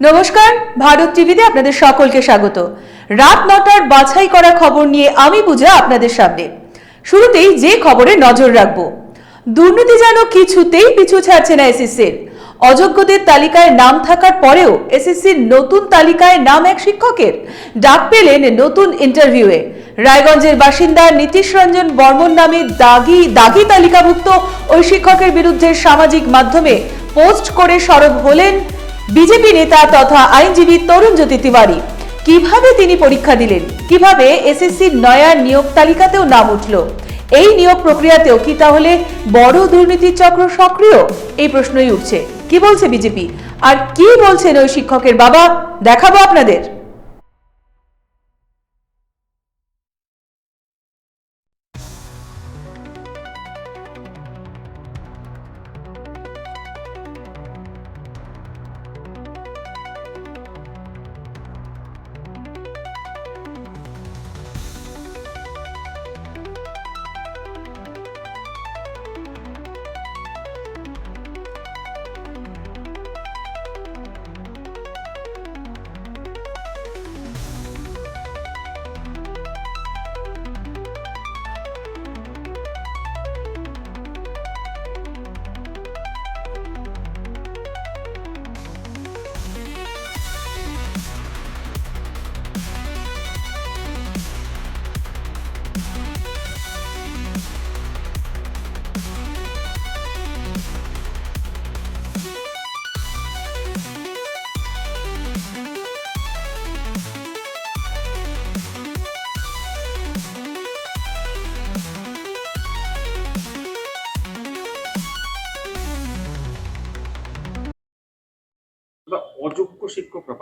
নমস্কার, ভারত টিভিতে আপনাদের সকলকে স্বাগত। রাত নটার বাছাই করা খবর নিয়ে আমি পূজা আপনাদের সামনে। শুরুতেই যে খবরে নজর রাখব। দুর্নীতি যেন কিছুতেই পিছু ছাড়ছে না এসএসসির। অযোগ্যদের তালিকায় নাম থাকার পরেও এসএসসির নতুন তালিকায় নাম এক শিক্ষকের। ডাক পেলেন নতুন ইন্টারভিউয়ে। রায়গঞ্জের বাসিন্দা নীতিশ রঞ্জন বর্মন নামে দাগি দাগি তালিকাভুক্ত ওই শিক্ষকের বিরুদ্ধে সামাজিক মাধ্যমে পোস্ট করে সরব হলেন বিজেপি নেতা তথা আইনজীবী তরুণ জ্যোতি তিওয়ারি। কীভাবে তিনি পরীক্ষা দিলেন? কীভাবে এসএসসির নয়া নিয়োগ তালিকাতেও নাম উঠল? এই নিয়োগ প্রক্রিয়াতেও কি তাহলে বড় দুর্নীতির চক্র সক্রিয়? এই প্রশ্নই উঠছে। কি বলছে বিজেপি? আর কি বলছেন ওই শিক্ষকের বাবা? দেখাবো আপনাদের।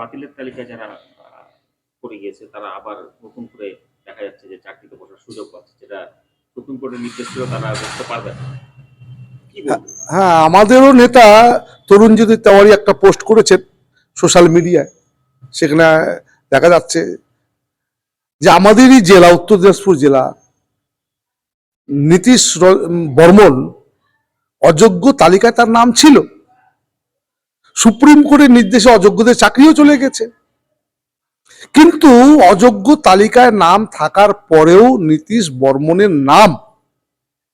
বাতিলের তালিকায় যারা পড়ে গিয়েছে, তারা আবার নতুন করে দেখা যাচ্ছে যে চাকরিতে বসার সুযোগ পাচ্ছে, যেটা সুপ্রিম কোর্টের নির্দেশ ছিল তারা বসতে পারবে না। হ্যাঁ আমাদেরও নেতা তরুণজ্যোতি তেওয়ারি একটা পোস্ট করেছেন সোশ্যাল মিডিয়ায়। সেখানে দেখা যাচ্ছে যে আমাদেরই জেলা, উত্তর দিনাজপুর জেলা, নীতিশ বর্মন অযোগ্য তালিকায় তার নাম ছিল। সুপ্রিম কোর্টের নির্দেশে অযোগ্যদের চাকরিও চলে গেছে। কিন্তু অযোগ্য তালিকায় নাম থাকার পরেও নীতিশ বর্মনের নাম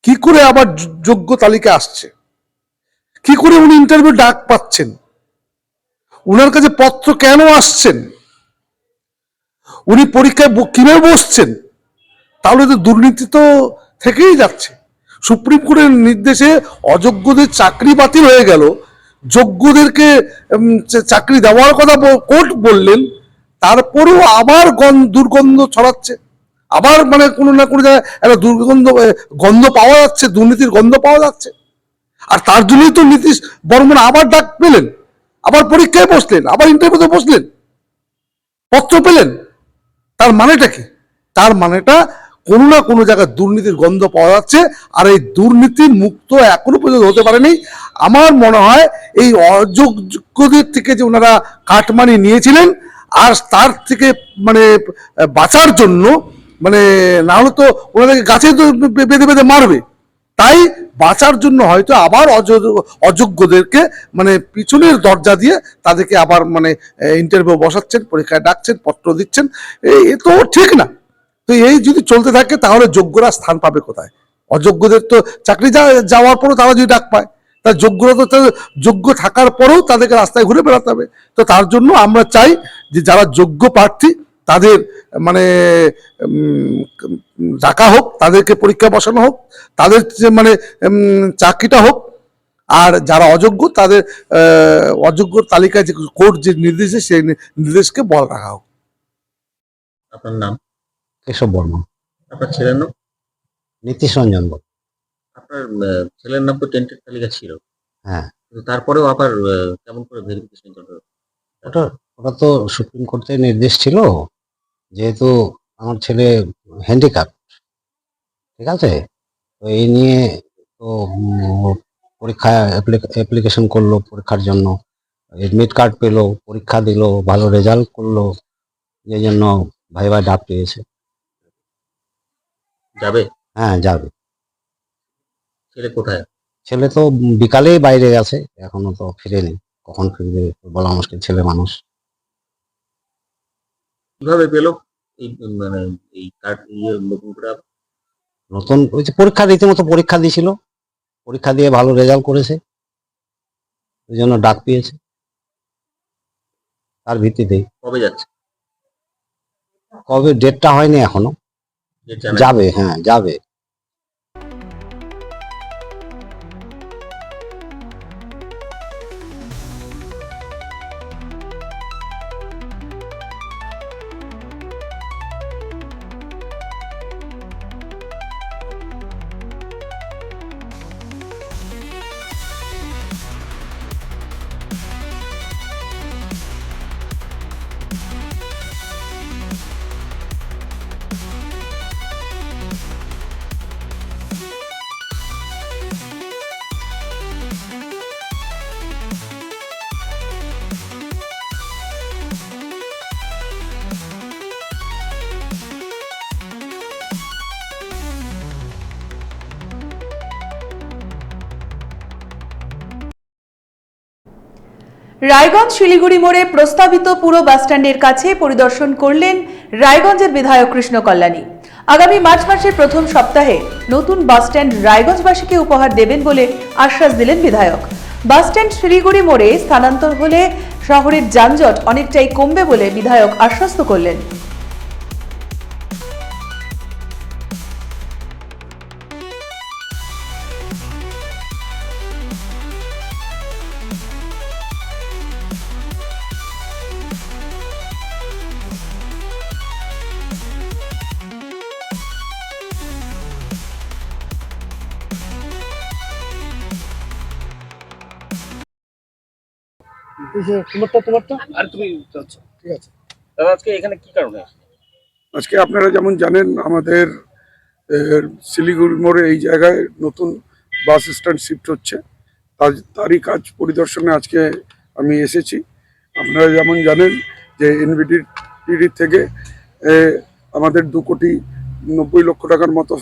কি করে আবার যোগ্য তালিকায় আসছে? কি করে উনি ইন্টারভিউ ডাক পাচ্ছেন? উনার কাছে পত্র কেন আসছেন? উনি পরীক্ষায় কীভাবে বসছেন? তাহলে তো দুর্নীতি তো থেকেই যাচ্ছে। সুপ্রিম কোর্টের নির্দেশে অযোগ্যদের চাকরি বাতিল হয়ে গেল। যোগ্যদেরকে চাকরি দেওয়ার কথা কোর্ট বললেন, তারপরেও আবার গন- দুর্গন্ধ ছড়াচ্ছে। আবার মানে কোনো না কোনো জায়গায় একটা দুর্গন্ধ গন্ধ পাওয়া যাচ্ছে, দুর্নীতির গন্ধ পাওয়া যাচ্ছে। আর তার জন্যই তো নীতিশ বর্মন আবার ডাক পেলেন, আবার পরীক্ষায় বসলেন, আবার ইন্টারভিউতে বসলেন, পত্র পেলেন। তার মানেটা কি? তার মানেটা কোনো না কোনো জায়গায় দুর্নীতির গন্ধ পাওয়া যাচ্ছে, আর এই দুর্নীতি মুক্ত এখনও পর্যন্ত হতে পারেনি। আমার মনে হয় এই অযোগ্যদের থেকে যে ওনারা কাটমানি নিয়েছিলেন, আর তার থেকে মানে বাঁচার জন্য মানে না হলে তো ওনাদেরকে গাছে তো বেঁধে বেঁধে মারবে। তাই বাঁচার জন্য হয়তো আবার অযোগ্য- অযোগ্যদেরকে মানে পিছনের দরজা দিয়ে তাদেরকে আবার মানে ইন্টারভিউ বসাচ্ছেন, পরীক্ষায় ডাকছেন, পত্র দিচ্ছেন। এ তো ঠিক না। তো এই যদি চলতে থাকে, তাহলে যোগ্যরা স্থান পাবে কোথায়? অযোগ্যদের তো চাকরি যাওয়ার পরও তারা যদি ডাক পায় তার যোগ্যরা তো যোগ্য থাকার পরেও তাদেরকে রাস্তায় ঘুরে বেড়াতে হবে। তো তার জন্য আমরা চাই যে যারা যোগ্য প্রার্থী, তাদের মানে ডাকা হোক, তাদেরকে পরীক্ষা বসানো হোক, তাদের যে মানে চাকরিটা হোক, আর যারা অযোগ্য, তাদের অযোগ্য তালিকায় যে কোর্ট যে নির্দেশে সেই নির্দেশকে বল রাখা হোক। আপনার নাম? কেশব বর্মন। আপনার ছেলের নাম? নীতিশ রঞ্জন বর্মন। আপনার ছেলের নাম তো টেন্টের তালিকা ছিল। হ্যাঁ। কিন্তু তারপরেও আবার কেমন করে ভেরিফিকেশন করবে ওটা ওটা তো সুপ্রিম কোর্টের নির্দেশ ছিল যেহেতু আমার ছেলে হ্যান্ডিক্যাপ ঠিক আছে? তো এই নিয়ে তো পরীক্ষা অ্যাপ্লিকেশন করল পরীক্ষার জন্য এডমিট কার্ড পেল পরীক্ষা দিলো ভালো রেজাল্ট করল যে জন্য ভাই ভাই ডাক পেয়েছে। যাবে? হ্যাঁ যাবে। ছেলে কোথায়? ছেলে তো বিকালেই বাইরে গেছে এখনও তো ফিরেনি। কখন ফিরবে বলা মুশকিল ছেলে মানুষ। কীভাবে পেল? এই মানে এই কার্ড ইয়ে নতুন করে নতুন ওই যে পরীক্ষা রীতিমতো পরীক্ষা দিয়েছিল পরীক্ষা দিয়ে ভালো রেজাল্ট করেছে। ওই জন্য ডাক পেয়েছে। তার ভিত্তিতেই। কবে যাচ্ছে? কবে ডেটটা হয়নি এখনও। যাবে হ্যাঁ যাবে। রায়গঞ্জ শিলিগুড়ি মোড়ে প্রস্তাবিত পুরো বাসস্ট্যান্ডের কাছে পরিদর্শন করলেন রায়গঞ্জের বিধায়ক কৃষ্ণ কল্যাণী। আগামী মার্চ মাসের প্রথম সপ্তাহে নতুন বাসস্ট্যান্ড রায়গঞ্জবাসীকে উপহার দেবেন বলে আশ্বাস দিলেন বিধায়ক। বাসস্ট্যান্ড শিলিগুড়ি মোড়ে স্থানান্তর হলে শহরের যানজট অনেকটাই কমবে বলে বিধায়ক আশ্বস্ত করলেন। তোমারটা তোমারটা? আর তুমি আচ্ছা ঠিক আছে। দাদা আজকে এখানে কি কারণে আজকে আপনারা যেমন জানেন আমাদের শিলিগুড়ি মোড়ে এই জায়গায় নতুন বাস স্ট্যান্ড শিফট হচ্ছে। তার তারই কাজ পরিদর্শনে আজকে আমি এসেছি। আপনারা যেমন জানেন যে এনবিডি থেকে আমাদের দু কোটি নব্বই লক্ষ টাকার মতো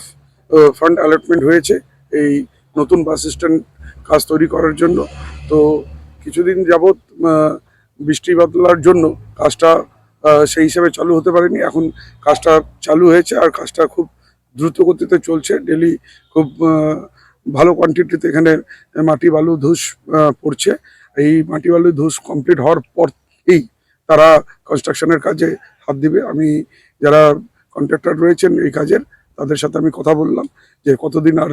ফান্ড অ্যালটমেন্ট হয়েছে এই নতুন বাস স্ট্যান্ড কাজ তৈরি করার জন্য। তো কিছুদিন যাবৎ বৃষ্টি বাদলার জন্য কাজটা সেই হিসাবে চালু হতে পারেনি। এখন কাজটা চালু হয়েছে আর কাজটা খুব দ্রুত গতিতে চলছে। ডেলি খুব ভালো কোয়ান্টিটিতে এখানে মাটি বালু ধূস পড়ছে। এই মাটি বালু ধূস কমপ্লিট হওয়ার পরেই তারা কনস্ট্রাকশনের কাজে হাত দিবে। আমি যারা কন্ট্রাক্টর রয়েছেন এই কাজের, তাদের সাথে আমি কথা বললাম যে কতদিন আর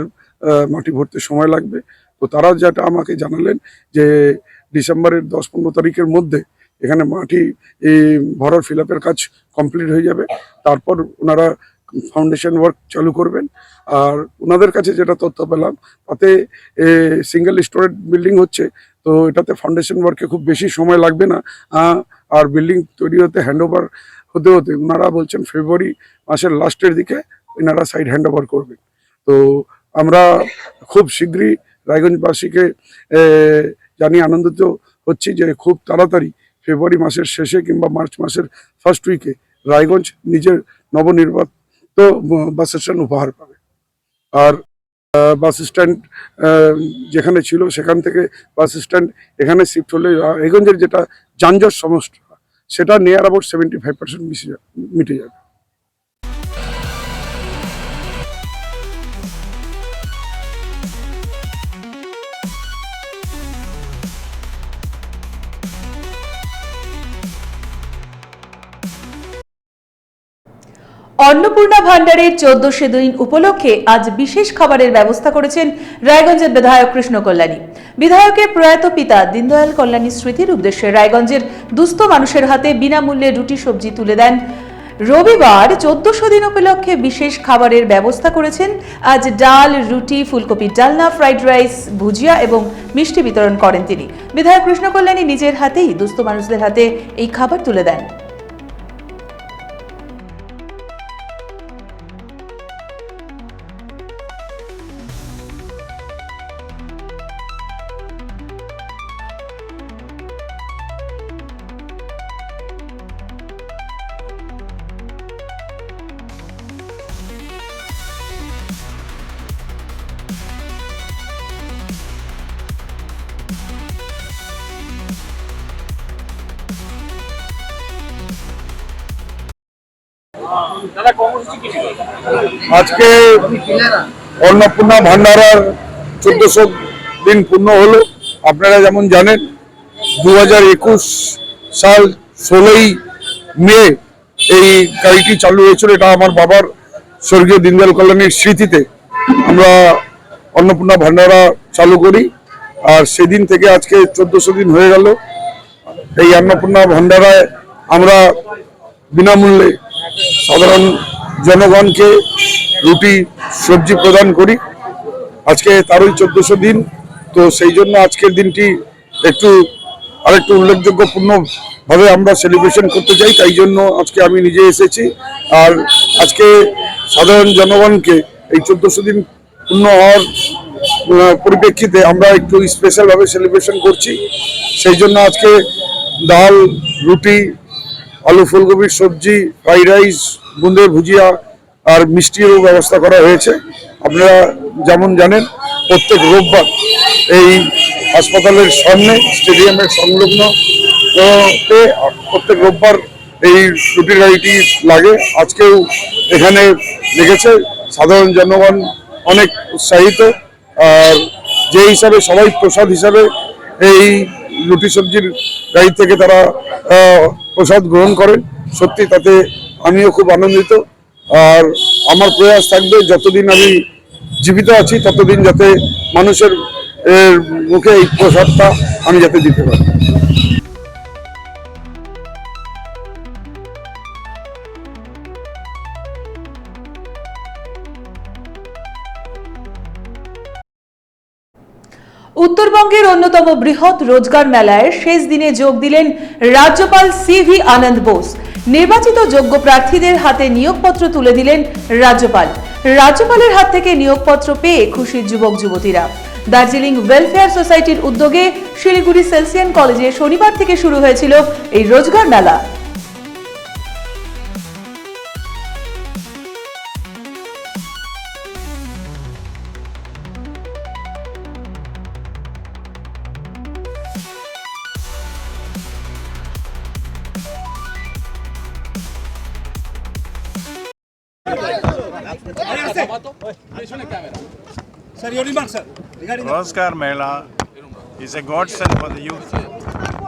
মাটি ভরতে সময় লাগবে। তো তারা যেটা আমাকে জানালেন যে ডিসেম্বরের দশ পনেরো তারিখের মধ্যে এখানে মাটি ভরার ফিল কাজ কমপ্লিট হয়ে যাবে। তারপর ওনারা ফাউন্ডেশন ওয়ার্ক চালু করবেন। আর ওনাদের কাছে যেটা তথ্য পেলাম, তাতে সিঙ্গেল স্টোরেজ বিল্ডিং হচ্ছে, তো এটাতে ফাউন্ডেশন ওয়ার্কে খুব বেশি সময় লাগবে না। আর বিল্ডিং তৈরি হতে হ্যান্ড ওভার হতে হতে ওনারা বলছেন ফেব্রুয়ারি মাসের লাস্টের দিকে ওনারা সাইড হ্যান্ড ওভার করবেন। তো আমরা খুব শীঘ্রই রায়গঞ্জবাসীকে জানিয়ে আনন্দিত হচ্ছি যে খুব তাড়াতাড়ি ফেব্রুয়ারি মাসের শেষে কিংবা মার্চ মাসের ফার্স্ট উইকে রায়গঞ্জ নিজের নবনির্বাচিত বাস স্ট্যান্ড উপহার পাবে। আর বাস স্ট্যান্ড যেখানে ছিল সেখান থেকে বাস স্ট্যান্ড এখানে শিফট হলে রায়গঞ্জের যেটা যানজট সমস্যা, সেটা near about seventy five percent মিশে, মিটে যাবে। অন্নপূর্ণা ভান্ডারের চোদ্দশো দিন উপলক্ষে আজ বিশেষ খাবারের ব্যবস্থা করেছেন রায়গঞ্জের বিধায়ক কৃষ্ণ কল্যাণী। বিধায়কের প্রয়াত পিতা দীনদয়াল কল্যাণী স্মৃতির উদ্দেশ্যে রায়গঞ্জের দুস্থ মানুষের হাতে বিনামূল্যে রুটি সবজি তুলে দেন। রবিবার চোদ্দশো দিন উপলক্ষে বিশেষ খাবারের ব্যবস্থা করেছেন। আজ ডাল, রুটি ফুলকপির ডালনা, ফ্রাইড রাইস, ভুজিয়া এবং মিষ্টি বিতরণ করেন তিনি। বিধায়ক কৃষ্ণ কল্যাণী নিজের হাতেই দুস্থ মানুষদের হাতে এই খাবার তুলে দেন। আজকে অন্নপূর্ণা ভান্ডারার চোদ্দশো দিন পূর্ণ হলো। আপনারা যেমন জানেন দু হাজার একুশ সাল ষোলোই মে এই গাড়িটি চালু হয়েছিল। এটা আমার বাবার স্বর্গীয় দীনদয়াল কল্যাণীর স্মৃতিতে আমরা অন্নপূর্ণা ভান্ডারা চালু করি। আর সেদিন থেকে আজকে চোদ্দশো দিন হয়ে গেল। এই অন্নপূর্ণা ভান্ডারায় আমরা বিনামূল্যে সাধারণ জনগণকে রুটি, সবজি প্রদান করি। আজকে তারই চোদ্দশো দিন, তো সেই জন্য আজকের দিনটি একটু, আরেকটু উল্লেখযোগ্যপূর্ণ ভাবে আমরা সেলিব্রেশন করতে চাই। তাই জন্য আজকে আমি নিজে এসেছি। আর আজকে সাধারণ জনগণকে এই চোদ্দশো দিন পূর্ণ হওয়ার পরিপ্রেক্ষিতে আমরা একটু স্পেশালভাবে সেলিব্রেশন করছি। সেই জন্য আজকে ডাল, রুটি আলু ফুলকপির সবজি, ফ্রাইড রাইস, বুঁদে ভুজিয়া আর মিষ্টিরও ব্যবস্থা করা হয়েছে। আপনারা যেমন জানেন, প্রত্যেক রোববার এই হাসপাতালের সামনে, স্টেডিয়ামের সংলগ্ন প্রত্যেক রোববার এই রুটির গাড়িটি লাগে। আজকেও এখানে লেগেছে। সাধারণ জনগণ অনেক উৎসাহিত। আর যে হিসাবে, সবাই প্রসাদ হিসাবে এই রুটি সবজির গাড়ি থেকে তারা প্রসাদ গ্রহণ করেন। সত্যি তাতে আমিও খুব আনন্দিত। আর আমার প্রয়াস থাকবে, যতদিন আমি জীবিত আছি, ততদিন যাতে মানুষের মুখে এই প্রসাদটা আমি যাতে দিতে পারি। উত্তরবঙ্গের অন্যতম বৃহৎ রোজগার মেলায় শেষ দিনে যোগ দিলেন রাজ্যপাল সিভি আনন্দ বোস। নির্বাচিত যোগ্য প্রার্থীদের হাতে নিয়োগপত্র তুলে দিলেন রাজ্যপাল। রাজ্যপালের হাত থেকে নিয়োগপত্র পেয়ে খুশি যুবক যুবতীরা। দার্জিলিং ওয়েলফেয়ার সোসাইটির উদ্যোগে শিলিগুড়ি সেলসিয়ান কলেজে শনিবার থেকে শুরু হয়েছিল এই রোজগার মেলা। Roskar Mela is a godsend for the youth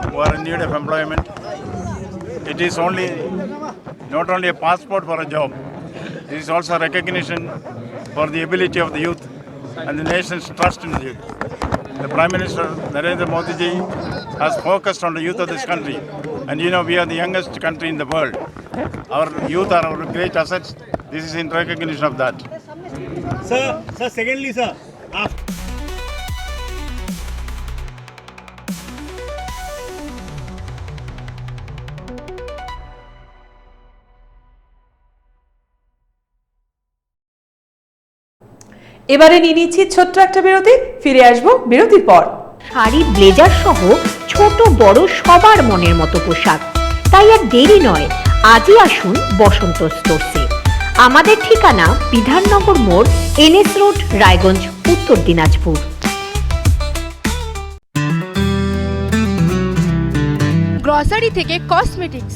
who are in need of employment. It is only not only a passport for a job, it is also a recognition for the ability of the youth and the nation's trust in the youth. The Prime Minister Narendra Modi ji has focused on the youth of this country, and you know we are the youngest country in the world. Our youth are our great assets. This is in recognition of that. sir, sir, secondly, sir, after এবারে নিয়ে নিচ্ছি ছোট্ট একটা বিরতি ফিরে আসব বিরতির পর। শাড়ি ব্লেজার সহ ছোট বড় সবার মনের মতো পোশাক। তাই আর দেরি নয় আজই আসুন বসন্ত স্টোরসে আমাদের ঠিকানা বিধাননগর মোড় এনএস রোড রায়গঞ্জ উত্তর দিনাজপুর। গ্রসারি থেকে কসমেটিক্স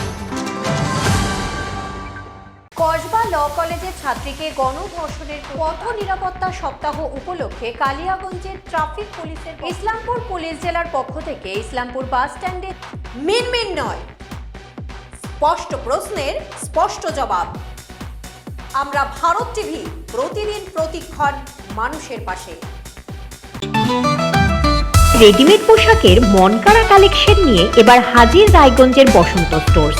ছাত্রীকে গণধর্ষণের পথ নিরাপত্তা সপ্তাহ উপলক্ষে কালিয়াগঞ্জের ট্রাফিক পুলিশের ইসলামপুর পুলিশ জেলার পক্ষ থেকে ইসলামপুর বাস স্ট্যান্ডে মিনমিন নয়। স্পষ্ট প্রশ্নের স্পষ্ট জবাব। আমরা ভারত টিভি প্রতিদিন প্রতিক্ষণ মানুষের পাশে। রেডিমেড পোশাকের মনকাড়া কালেকশন নিয়ে এবার হাজির রায়গঞ্জের বসন্ত স্টোর্স।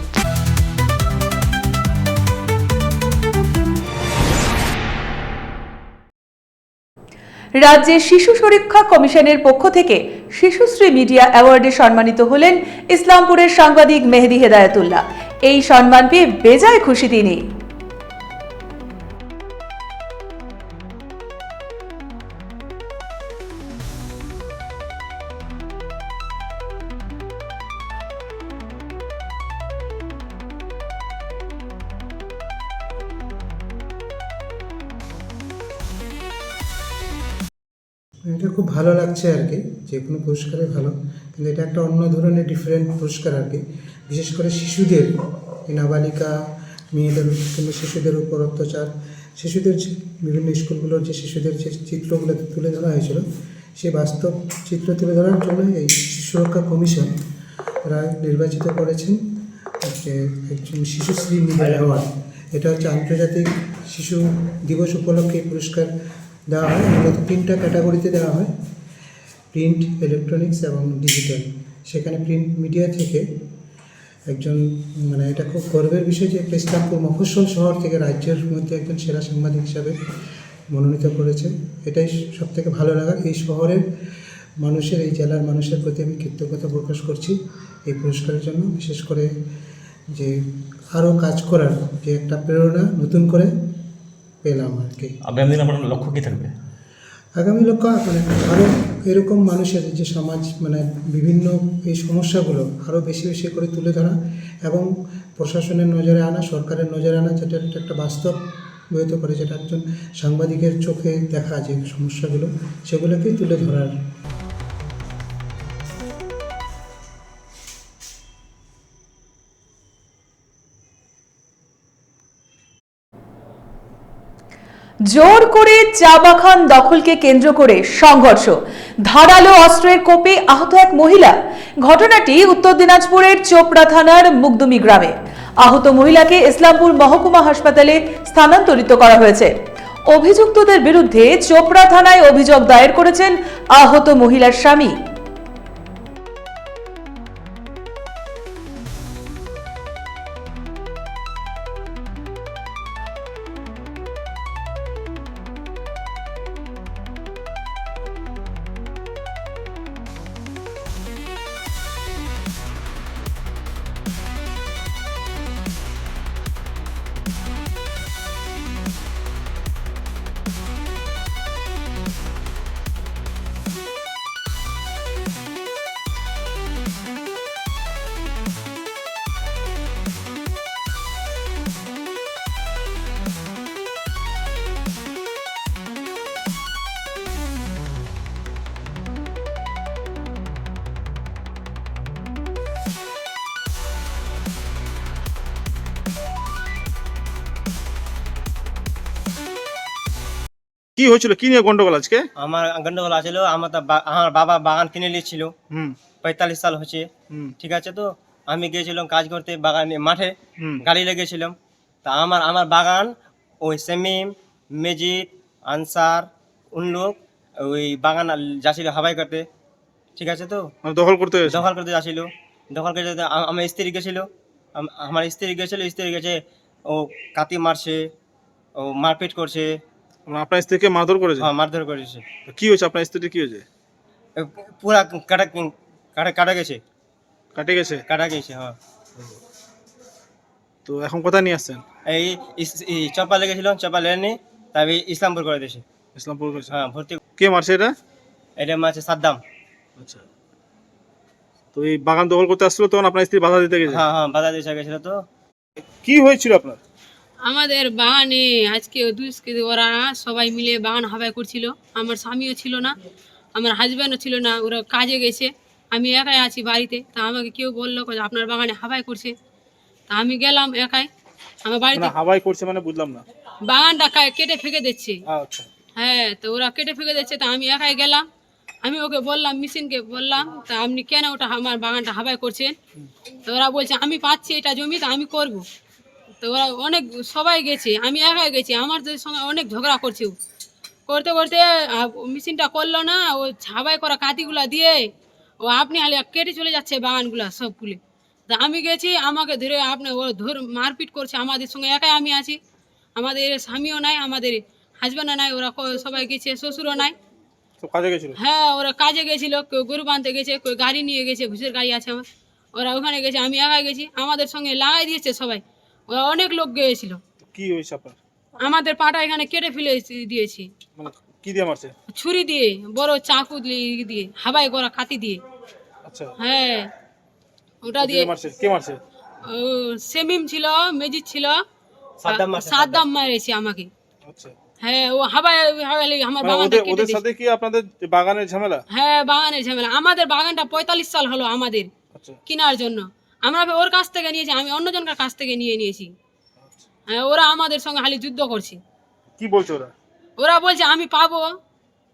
রাজ্যের শিশু সুরক্ষা কমিশনের পক্ষ থেকে শিশুশ্রী মিডিয়া অ্যাওয়ার্ডে সম্মানিত হলেন ইসলামপুরের সাংবাদিক মেহেদি হেদায়তুল্লাহ। এই সম্মান পেয়ে বেজায় খুশি তিনি। এটা খুব ভালো লাগছে আর কি যে কোনো পুরস্কারে ভালো। কিন্তু এটা একটা অন্য ধরনের ডিফারেন্ট পুরস্কার আর কি বিশেষ করে শিশুদের নাবালিকা মেয়েদের, কিংবা শিশুদের উপর অত্যাচার, শিশুদের যে বিভিন্ন স্কুলগুলোর যে শিশুদের যে চিত্রগুলো তুলে ধরা হয়েছিল সেই বাস্তব চিত্র তুলে ধরার জন্য এই সুরক্ষা কমিশন তারা নির্বাচিত করেছেন। যে একজন শিশুশ্রী মিডিয়া অ্যাওয়ার্ড এটা হচ্ছে আন্তর্জাতিক শিশু দিবস উপলক্ষে পুরস্কার দেওয়া হয়। মূলত তিনটা ক্যাটাগরিতে দেওয়া হয়। প্রিন্ট ইলেকট্রনিক্স এবং ডিজিটাল সেখানে প্রিন্ট মিডিয়া থেকে একজন মানে এটা খুব গর্বের বিষয় যে একটা ইসলামপুর মফস্বল শহর থেকে রাজ্যের মধ্যে একজন সেরা সাংবাদিক হিসাবে মনোনীত করেছে এটাই সব থেকে ভালো লাগা। এই শহরের মানুষের, এই জেলার মানুষের প্রতি আমি কৃতজ্ঞতা প্রকাশ করছি এই পুরস্কারের জন্য। বিশেষ করে যে আরও কাজ করার যে একটা প্রেরণা নতুন করে পেলাম আর কি। আগামী দিন আপনার লক্ষ্য কী থাকবে? আগামী লক্ষ্য মানে আরও এরকম মানুষের যে সমাজ মানে বিভিন্ন এই সমস্যাগুলো আরও বেশি বেশি করে তুলে ধরা এবং প্রশাসনের নজরে আনা সরকারের নজরে আনা যেটা একটা- একটা বাস্তব বহিত করে যেটা একজন সাংবাদিকের চোখে দেখা যে সমস্যাগুলো সেগুলোকেই তুলে ধরার জোর করে চা বাগান দখলকে কেন্দ্র করে সংঘর্ষ। ধারালো অস্ত্রের কোপে আহত এক মহিলা। ঘটনাটি উত্তর দিনাজপুরের চোপড়া থানার মুগদুমি গ্রামে। আহত মহিলাকে ইসলামপুর মহকুমা হাসপাতালে স্থানান্তরিত করা হয়েছে। অভিযুক্তদের বিরুদ্ধে চোপড়া থানায় অভিযোগ দায়ের করেছেন আহত মহিলার স্বামী। কি হয়েছিল? কি নিয়ে গন্ডগোল আজকে? আমার গন্ডগোল আছিল আমার আমার বাবা বাগান কিনে নিয়েছিল। হুম। পঁয়তাল্লিশ সাল হচ্ছে। ঠিক আছে তো? আমি গিয়েছিলাম কাজ করতে বাগানে মাঠে গাড়ি লেগেছিলাম। তা আমার আমার বাগান ওই সেমিম মেজিদ আনসার উন লোক ওই বাগান যাচ্ছিল হাবাই করতে। ঠিক আছে তো? মানে দখল করতে দখল করতে যাচ্ছিল। দখল করতে আমার স্ত্রী গেছিল। আমার স্ত্রী গেছিল স্ত্রী গেছে ও কাতি মারছে ও মারপিট করছে। আপনার স্ত্রীকে মারধর করেছে? হ্যাঁ মারধর করেছে। কি হয়েছে? আপনার স্ত্রীর কি হয়েছে? পুরা কাটা কাটা কাটা গেছে। কাটে গেছে? কাটা গেছে হ্যাঁ। তো এখন কোথায় নিয়ে আসছেন? এই ইস- এই চপা লেগেছিলাম চপা লেনি তবে ইসলামপুর করে দিয়েছে। ইসলামপুর গেছে হ্যাঁ ভর্তি কে মারছে এটা? এটা মাছে সাদ্দাম। আচ্ছা। তো এই বাগান দখল করতে আসছিল তখন আপনার স্ত্রী বাধা দিতে গেছে? হ্যাঁ হ্যাঁ বাধা দিয়েছে গেছিল তো। কি হয়েছিল আপনার? আমাদের বাগানে আজকে দুষ্কৃতি ওরা সবাই মিলে বাগান হাবাই করছিল। আমার স্বামীও ছিল না আমার হাজব্যান্ডও ছিল না ওরা কাজে গেছে। আমি একাই আছি বাড়িতে তা আমাকে কেউ বলল যে আপনার বাগানে হাবাই করছে। তা আমি গেলাম একাই। আমার বাড়িতে হাওয়াই করছে মানে বুঝলাম না। বাগানটা কেটে ফেঁকে দিচ্ছে। আচ্ছা। হ্যাঁ তো ওরা কেটে ফেঁকে দিচ্ছে তা আমি একাই গেলাম। আমি ওকে বললাম মেশিনকে বললাম তা আপনি কেন ওটা আমার বাগানটা হাবাই করছেন? তো ওরা বলছে আমি পাচ্ছি এটা জমি তো আমি করব। তো ওরা অনেক সবাই গেছে আমি একাই গেছি আমার সঙ্গে অনেক ঝগড়া করছে। ও। করতে করতে মেশিনটা করল না ও ছাবাই করা কাঁতিগুলা দিয়ে ও আপনি আলে কেটে চলে যাচ্ছে বাগানগুলা সবগুলি। তা আমি গেছি আমাকে ধরে আপনি ও ধর মারপিট করছে আমাদের সঙ্গে একাই আমি আছি। আমাদের স্বামীও নাই আমাদের হাজব্যান্ডও নাই ওরা সবাই গেছে শ্বশুরও নাই। হ্যাঁ ওরা কাজে গেছিল কেউ গরু বাঁধতে গেছে কেউ গাড়ি নিয়ে গেছে ঘুষের গাড়ি আছে আমার। ওরা ওখানে গেছে আমি একাই গেছি আমাদের সঙ্গে লাগাই দিয়েছে সবাই। অনেক লোক গিয়েছিল। কি হয়েছে আপনার? আমাদের পাটা এখানে কেটে ফেলে দিয়েছি। মানে কি দিয়ে মারছে? ছুরি দিয়ে বড় চাকু দিয়ে দিয়ে হাবাই করা কাতি দিয়ে। আচ্ছা। হ্যাঁ। ওটা দিয়ে মারছে? কে মারছে? ও, সেমিম ছিল মেজিদ ছিল। সাদ্দাম মারছে, আমাকে। আচ্ছা। হ্যাঁ ও হাবাই হাবাই আমার মানে বাগানটা ওদের কেটে ওদের দিয়েছে। সাথে কি আপনাদের বাগানের ঝামেলা? হ্যাঁ বাগানের ঝামেলা। আমাদের বাগানটা পঁয়তাল্লিশ সাল হলো আমাদের আচ্ছা। কেনার জন্য। আমরা ওর কাছ থেকে নিয়েছি আমি অন্যজনকার কাছ থেকে নিয়ে নিয়েছি। ওরা আমাদের সঙ্গে খালি যুদ্ধ করছে। কি বলছে ওরা? ওরা বলছে আমি পাবো।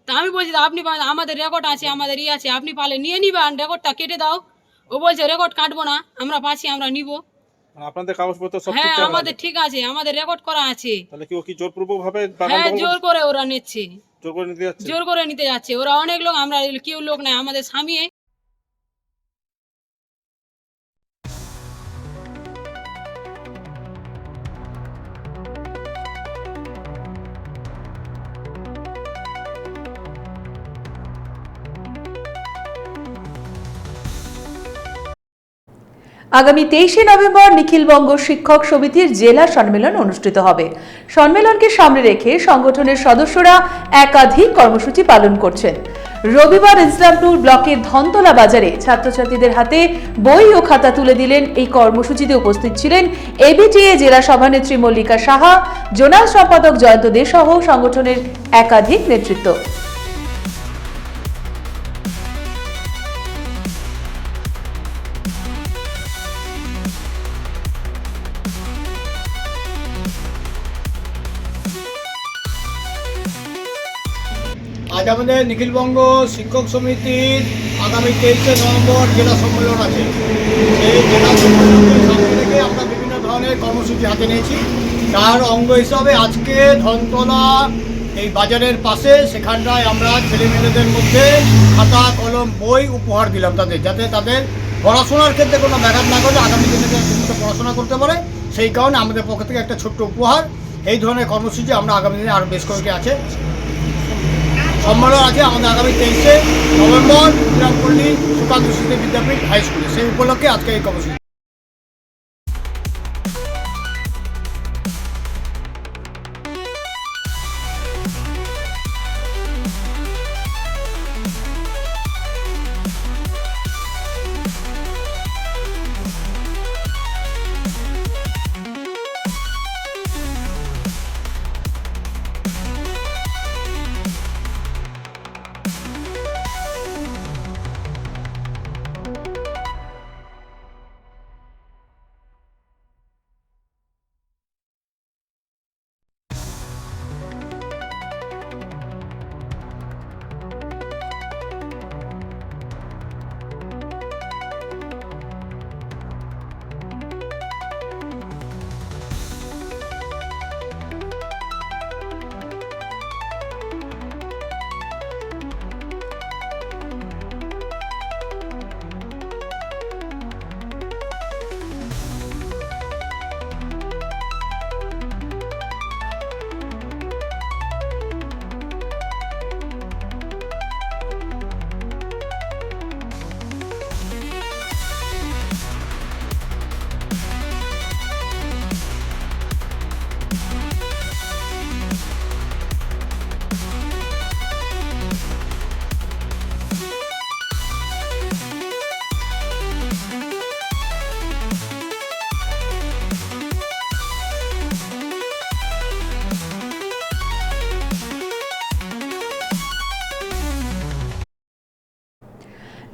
তা আমি বলছি আপনি আমাদের রেকর্ড আছে আমাদের ই আছে আপনি পালে নিয়ে নিবেন রেকর্ডটা কেটে দাও। ও বলছে রেকর্ড কাটবো না আমরা পাচ্ছি আমরা নিব। মানে আপনাদের কাগজপত্র সব হ্যাঁ আমাদের ঠিক আছে আমাদের রেকর্ড করা আছে। তাহলে কি ও কি জোরপূর্বক ভাবে হ্যাঁ জোর করে ওরা নিচ্ছে। জোর করে নিতে যাচ্ছে? জোর করে নিতে যাচ্ছে। ওরা অনেক লোক আমরা কেউ লোক নাই আমাদের স্বামী আগামী তেইশে নভেম্বর নিখিলবঙ্গ শিক্ষক সমিতির জেলা সম্মেলন অনুষ্ঠিত হবে। সম্মেলনকে সামনে রেখে সংগঠনের সদস্যরা একাধিক কর্মসূচি পালন করছেন। রবিবার ইসলামপুর ব্লকের ধনতলা বাজারে ছাত্রছাত্রীদের হাতে বই ও খাতা তুলে দিলেন এই কর্মসূচিতে উপস্থিত ছিলেন এবিটিএ জেলা সভানেত্রী মল্লিকা সাহা, জোনাল সম্পাদক জয়ন্ত দে সহ সংগঠনের একাধিক নেতৃত্ব। আজ আমাদের নিখিলবঙ্গ শিক্ষক সমিতির আগামী তেইশে নভেম্বর জেলা সম্মেলন আছে। সেই জেলা সম্মেলনকে আমরা বিভিন্ন ধরনের কর্মসূচি হাতে নিয়েছি। তার অঙ্গ হিসাবে আজকে ধনতলা এই বাজারের পাশে সেখানটায় আমরা ছেলেমেয়েদের মধ্যে খাতা, কলম, বই উপহার দিলাম তাদের, যাতে তাদের পড়াশোনার ক্ষেত্রে কোনো ব্যাঘাত না ঘটে, আগামী দিনে যাতে পড়াশোনা করতে পারে, সেই কারণে আমাদের পক্ষ থেকে একটা ছোট্ট উপহার। এই ধরনের কর্মসূচি আমরা আগামী দিনে আরও বেশ কয়েকটি আছে। সম্মেলন আছে আমাদের আগামী তেইশে নভেম্বর বিরামপল্লী সুকান্ত বিদ্যাপীঠ হাই স্কুলে। সেই উপলক্ষে আজকে এই কর্মসূচি।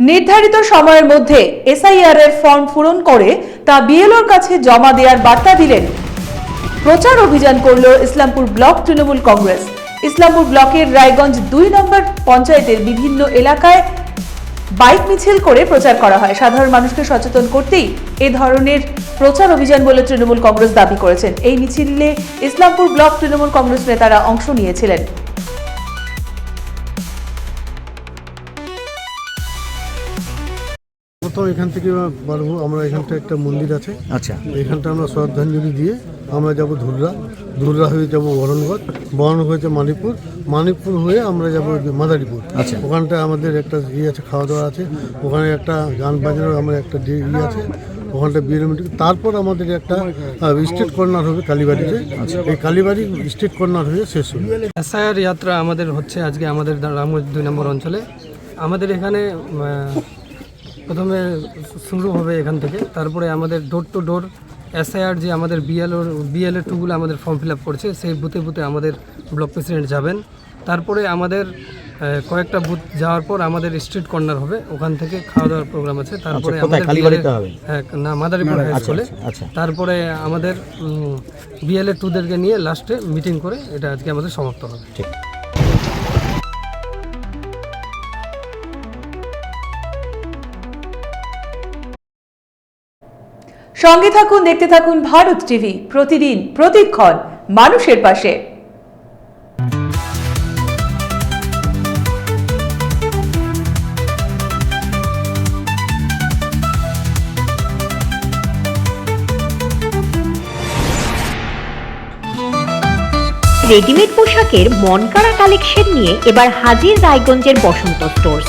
নির্ধারিত সময়ের মধ্যে এসআইআর এর ফর্ম পূরণ করে তা বিএলওর কাছে জমা দেওয়ার বার্তা দিলেন। প্রচার অভিযান করল ইসলামপুর ব্লক তৃণমূল কংগ্রেস। ইসলামপুর ব্লকের রায়গঞ্জ দুই নম্বর পঞ্চায়েতের বিভিন্ন এলাকায় বাইক মিছিল করে প্রচার করা হয়। সাধারণ মানুষকে সচেতন করতেই এ ধরনের প্রচার অভিযান বলে তৃণমূল কংগ্রেস দাবি করেছেন। এই মিছিলে ইসলামপুর ব্লক তৃণমূল কংগ্রেস নেতারা অংশ নিয়েছিলেন। এখান থেকে বাড়বো আমরা এখানটা একটা মন্দির আছে। আচ্ছা। এখানটা আমরা শ্রদ্ধাঞ্জলি দিয়ে আমরা যাব ধুররা। ধুররা হয়ে যাব বরণগড় বরণগড় হয়েছে মানিপুর মানিপুর হয়ে আমরা যাব মাদারীপুর। আচ্ছা। ওখানটা আমাদের একটা ইয়ে আছে খাওয়া দাওয়া আছে। ওখানে একটা গান বাজানোর আমার একটা ইয়ে আছে। ওখানটা বিয়ের মিটিং তারপর আমাদের একটা স্টেট কর্নার হবে কালীবাড়িতে। এই কালীবাড়ি স্টেট কর্নার হয়ে শেষ হবে। এসআইআর যাত্রা আমাদের হচ্ছে আজকে আমাদের রামগঞ্জ দুই নম্বর অঞ্চলে। আমাদের এখানে প্রথমে শুরু হবে এখান থেকে। তারপরে আমাদের ডোর টু ডোর এসআইআর যে আমাদের বিএলও বিএলএ টুগুলো আমাদের ফর্ম ফিল আপ করছে সেই বুথে বুথে আমাদের ব্লক প্রেসিডেন্ট যাবেন। তারপরে আমাদের কয়েকটা বুথ যাওয়ার পর আমাদের স্ট্রিট কর্নার হবে ওখান থেকে খাওয়া দাওয়ার প্রোগ্রাম আছে। তারপরে আমাদের হ্যাঁ না মাদারীপুর হাই স্কুলে তারপরে আমাদের বিএলএ টুদেরকে নিয়ে লাস্টে মিটিং করে এটা আজকে আমাদের সমাপ্ত হবে। সঙ্গে থাকুন, দেখতে থাকুন ভারত টিভি প্রতিদিন, প্রতিক্ষণ মানুষের পাশে। রেডিমেড পোশাকের মনকাড়া কালেকশন নিয়ে এবার হাজির রায়গঞ্জের বসন্ত স্টোর্স